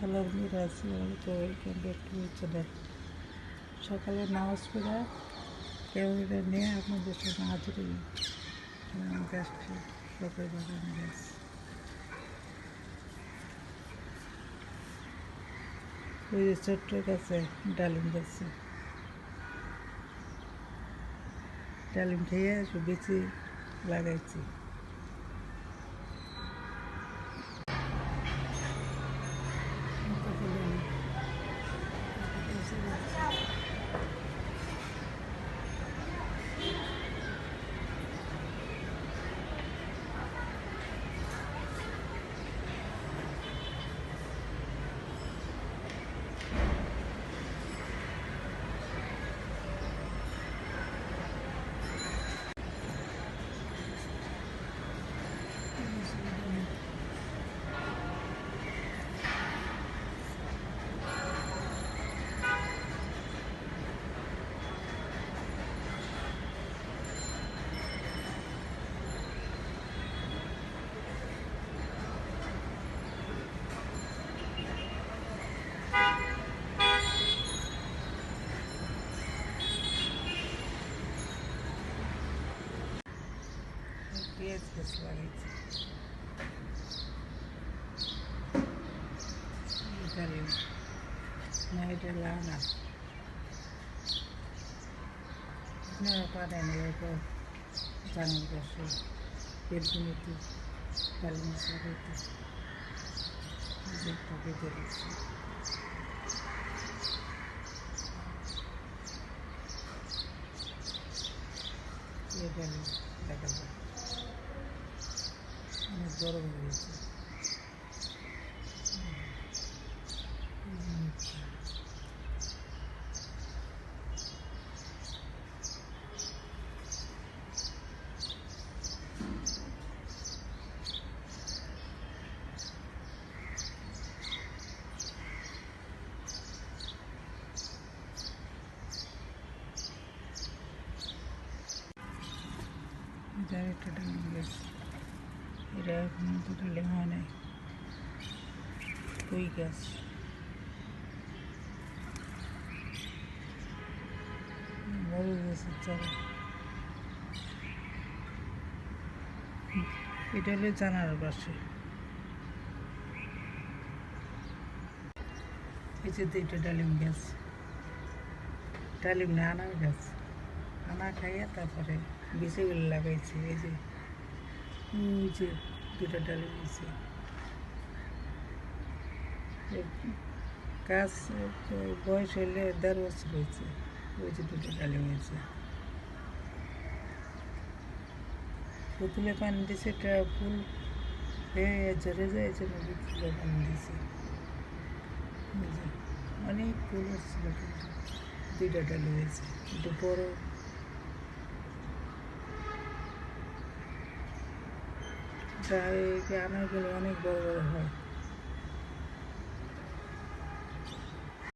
খেলার মেয়েরা আছে তো এইখানটা একটু হচ্ছে না সকালে নামাজ পড়ে কেউ এটা নিয়ে আপনাদের সাথে হাজিরি গাছটি লোকের বাগানে গাছ। ওই যে ছোট্ট গাছে ডালিম গাছে। ডালিম খেয়ে বেশি লাগাইছি। петь, славить. И дарим. Найделана. Одно падание его занят души. Пердунити. Дарим славить. Идем победили все. Едем до дома. অনেক বড় হয়ে গেছে এটা একটা ডালিম গাছ এটা এখন ডালিম হয় নাই। কুই গাছ? মরে গেছে চারা এটা হলো জানার পাশে। এই যে দুইটা ডালিম গাছ। ডালিম না, আনার গাছ। আনা খাইয়া তারপরে বিচেগুলো লাগাইছি, এই যে যে দুটা হয়েছে গাছ তো বয়স হইলে দেড় বছর হয়েছে, ওই যে দুটো ডালিম হয়েছে। পুতুলে পানি দিছে একটা ফুল হয়ে ঝরে যায় জন্য পুতুলে পানি দিছে। অনেক ফুল হচ্ছিল কিন্তু দুইটা ডালি হয়েছে বড় প্রায় আনারগুলো অনেক বড় বড় হয়